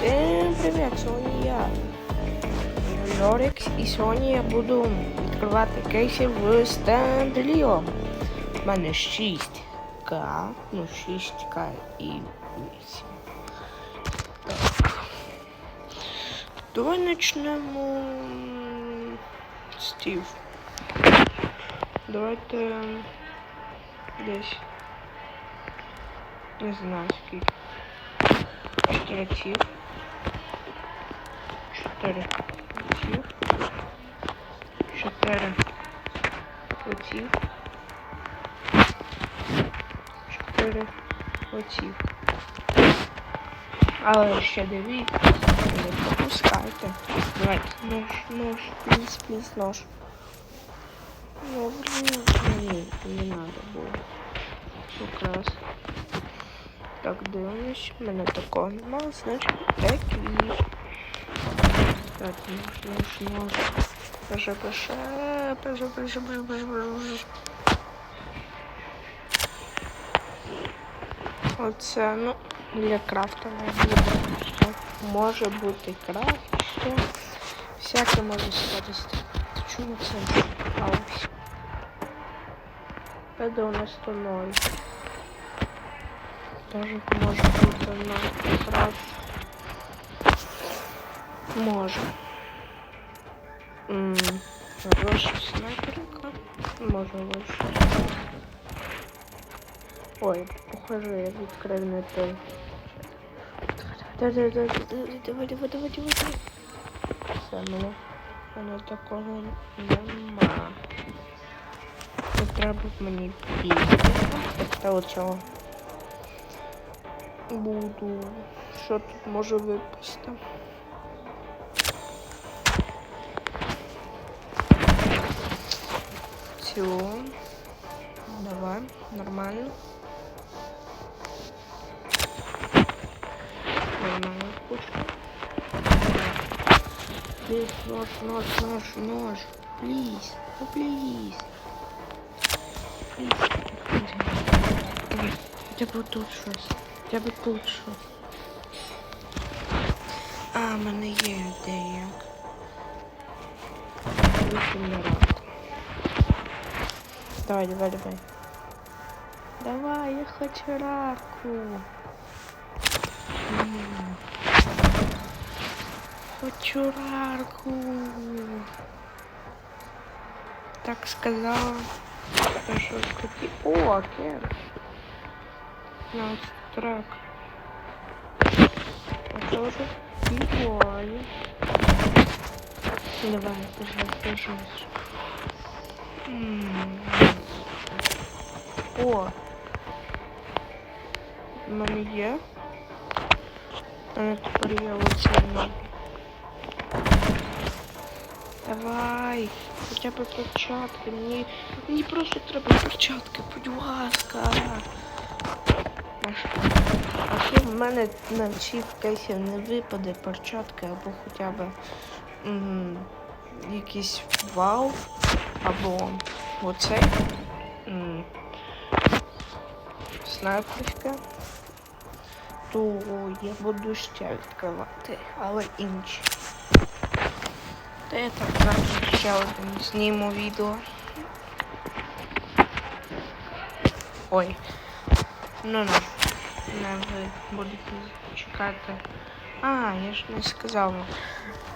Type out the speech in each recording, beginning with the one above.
Всем привет, сьогодні я. Жорикс и сьогодні я буду открывать кейси в Стендліо. У меня 6К, ну 6К и 8. Так. Давай почнемо э, Стів. Давайте здесь Не знаю скільки. Штрафів. 4 оцих, 4 оцих, 4 оцих. Але ще дивіться, не пропускайте. Давайте нож, нож, пліс, пліс, нож. Ну, блин, не, не надо було. Якраз. Так, дивимось, мене такого немає, значить, такі. Так, нож, нож, нож. Пише, пише, пише, пише, пише, пише, пише. Оце, ну, для крафта не буде. Може бути крафт, що всяке може сходити. Чому це сталося? Это у нас то ноль. Даже може бути на крафт. Може. М, Хороша снайперка. Може лучше. Ой, похоже, я відкрив не той. Давай, давай, давай, давай, давай, давай, давай. Все, мене, мене такого нема. Не треба мені бігти. Та оцього. Буду. Що тут може випасти? Цю. Давай, нормально. Нормально пушка. Плиз, нож, нож, нож, нож. Плиз, ну плиз. Плиз. Хоча б тут щось. Хоча б тут щось. А, в мене є ідея. Вісім на ранку. Давай, давай, давай. Давай, я хочу раку. Хочу раку. Так сказала. Хорошо, скоти. О, кер. На трак. А тоже прикольно. Давай, держись, держись. М. О. У мене є. Мене тепер оце. Давай, хоча б перчатки. Мені, мені просто треба перчатки, будь ласка. А що? В мене на всіх кейсів не випаде перчатки або хоча б якийсь вал, або оцей. Снайперська, то я буду ще відкривати, але інші. Та я так завтра ще один зніму відео. Ой. Ну ну. Не ви будете чекати. А, я ж не сказала,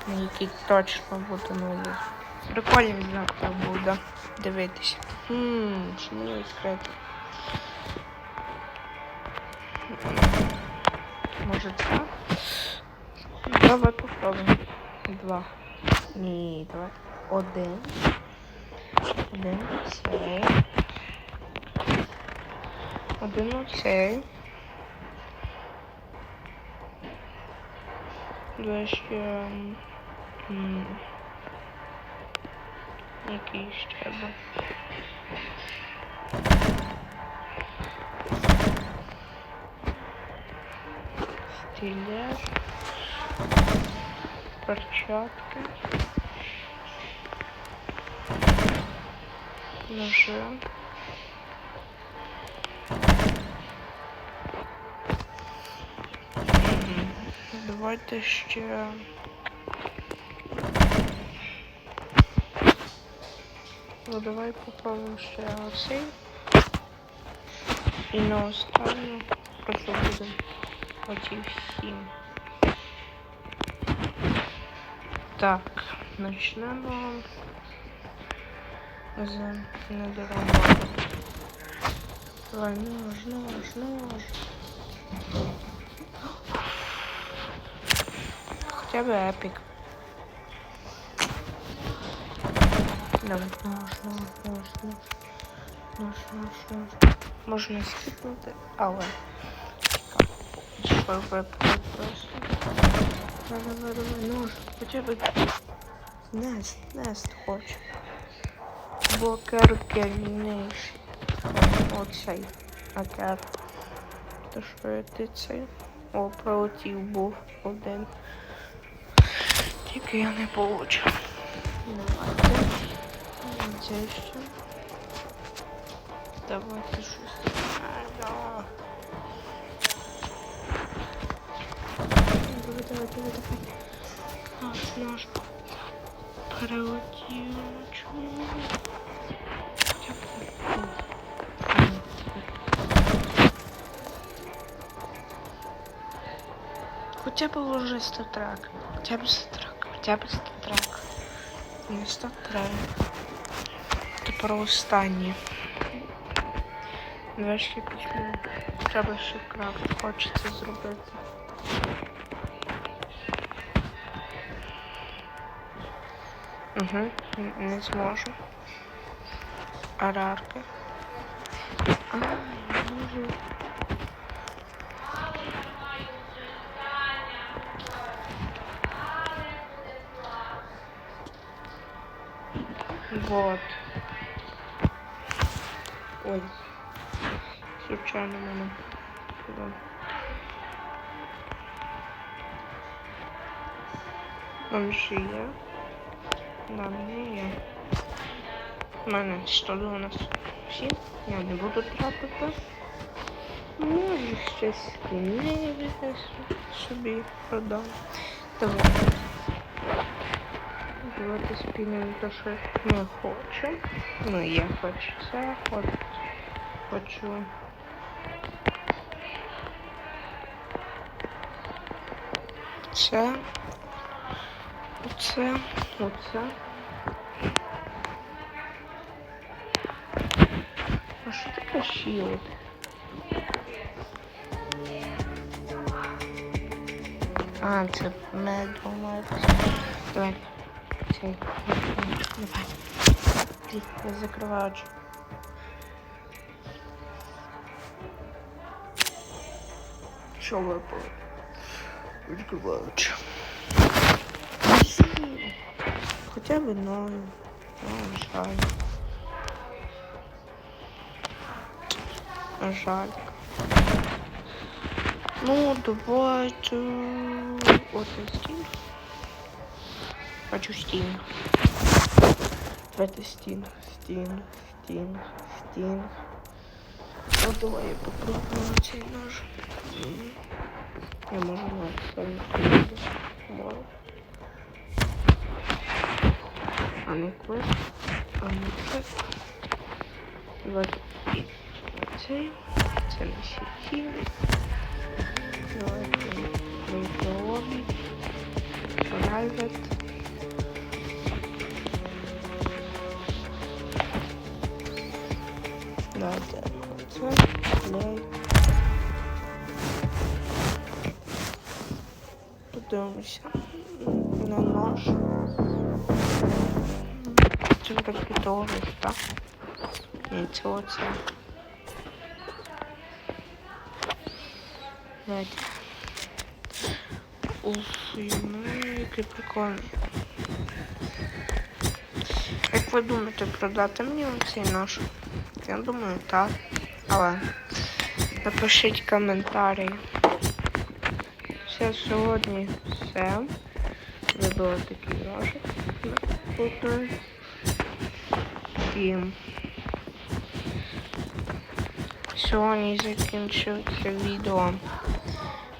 на який точно буде новий. Прикольно завтра буде дивитися. Хм, що мені відкрити? Може це? Давай попробуємо. Два. Ні, давай. Один. Один цей. Один оцей. Два ще. Який ще би. Стилет. Перчатки. Ножи. Давайте ще. Ну давай попробуємо ще оцей. І на останню просто буде оці всі. Так, почнемо з недоробу. Давай, нож, нож, нож. Хоча б епік. Давай, нож, нож, нож, нож. Нож, нож, нож. Можна скипнути, але. Просто. Давай, давай, давай, нож. Хоча б Нест, нест хочу. Бокер кельнейший. Оцей. Акер. То що ти цей? О, пролетів був один. Тільки я не получу. Давайте. Це ще. Давайте щось. А, да. Давай, давай, давай, давай. Наш, наш. Прилетів. Чому? Хоча б. М. Хоча б уже статрак. Хоча б статрак. Хоча б статрак. Не статрак. Тепер останнє. Нарешті пішлю. Треба ще крафт. Хочеться зробити. Угу, не зможу. Арарка. А, я можу. Вот. Ой. Случайно мене. Куди? Он є. Да, не є. У мене 197. Я не буду тратити. Може щось ліниве собі продам. Давай. Давайте спільнемо те, що ми хочемо. Ну, я хочу це, хочу. Хочу. Це. Оце. Оце. А що таке shield? А, це медомет. Давай. Цей. Давай. Ти, я закриваю очі. Що випало? Відкриваю очі. Б ноль. Ну, жаль. Жаль. Ну, давайте... Вот стінг. Хочу стінг. Давайте стінг, стінг, стінг, стінг. Ну, давай я попробую цей нож. Я можу на своїм книгу. Можу. А ну клик. А ну клик. Давайте цей. Це на сіті. Давайте лобі. Private. Давайте це. Play. Подивимося на нож. Так? Ні, це оце. Давайте. Уф, ну який прикольний. Як ви думаєте, продати мені цей нож? Я думаю, так. Але напишіть коментарі. Все сьогодні все. Вибила такий ножик. І сьогодні закінчується відео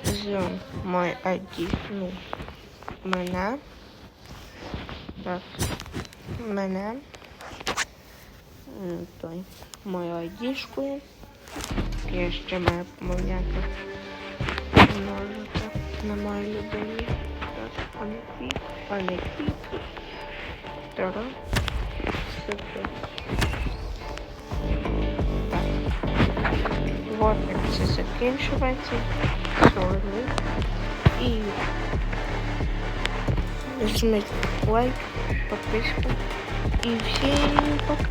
з мой ID, ну, мене. Так. Мене. Той. Мою айдішкою. Я ще маю помовляти. Множити на мої любимі. Так, пане Пік, пане Пік. Так. Супер. Так. Вот як це закінчується. Сорли. І жміть лайк, підписку. І всім пока.